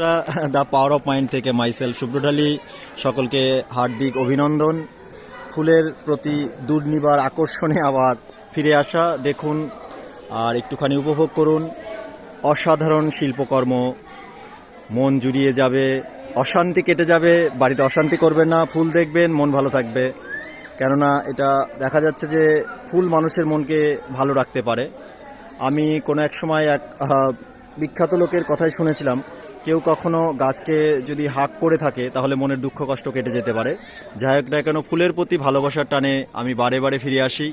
বন্ধুরা the power of mind থেকে মাইসেল সুব্রঢালি সকলকে হার্দিক অভিনন্দন। ফুলের প্রতি দুর্নিবার আকর্ষণে আবার ফিরে আসা, দেখুন আর একটুখানি উপভোগ করুন। অসাধারণ শিল্পকর্ম, মন জুড়িয়ে যাবে, অশান্তি কেটে যাবে, বাড়িতে অশান্তি করবেন না, ফুল দেখবেন, মন ভালো থাকবে। কেননা এটা দেখা যাচ্ছে যে ফুল মানুষের মনকে ভালো রাখতে পারে। আমি কোনো এক সময় এক বিখ্যাত লোকের কথাই শুনেছিলাম কেউ কখনো গাছকে যদি হাক করে থাকে, তাহলে মনের দুঃখ কষ্ট কেটে যেতে পারে। যাই হোক না কেন, ফুলের প্রতি ভালোবাসার টানে আমি বারে বারে ফিরে আসি।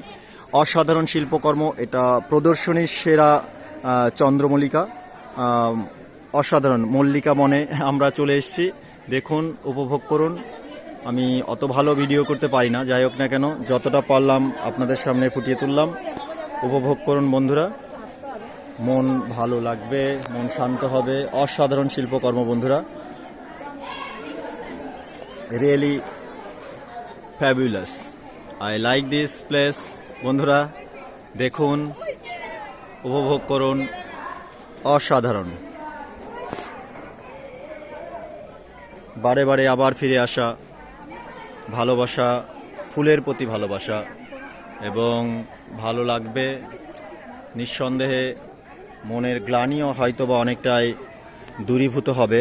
অসাধারণ শিল্পকর্ম, এটা প্রদর্শনীর সেরা চন্দ্রমল্লিকা। অসাধারণ, মল্লিকা মনে আমরা চলে এসেছি। দেখুন, উপভোগ করুন। আমি অত ভালো ভিডিও করতে পারি না। যাই হোক না কেন, যতটা পারলাম আপনাদের সামনে ফুটিয়ে তুললাম। উপভোগ করুন বন্ধুরা। মন ভালো লাগবে, মন শান্ত হবে। অসাধারণ শিল্পকর্ম, বন্ধুরা। Really fabulous I like this place বন্ধুরা। দেখুন, উপভোগ করুন। অসাধারণ। বারে বারে আবার ফিরে আসা, ভালোবাসা, ফুলের প্রতি ভালোবাসা। এবং ভালো লাগবে, নিঃসন্দেহে মনের গ্লানিও হয়তো বা অনেকটাই দূরীভূত হবে।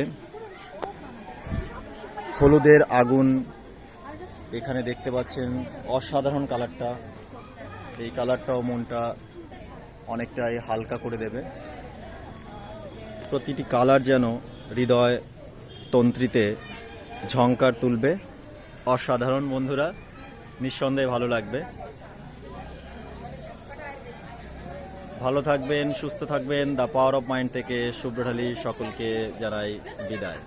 হলুদের আগুন এখানে দেখতে পাচ্ছেন, অসাধারণ কালারটা। এই কালারটাও মনটা অনেকটাই হালকা করে দেবে। প্রতিটি কালার যেন হৃদয় তন্ত্রীতে ঝংকার তুলবে। অসাধারণ বন্ধুরা, নিঃসন্দেহে ভালো লাগবে। ভালো থাকবেন সুস্থ থাকবেন। দ্য পাওয়ার অফ মাইন্ড থেকে শুভ্রঢালি সকলকে জানাই বিদায়।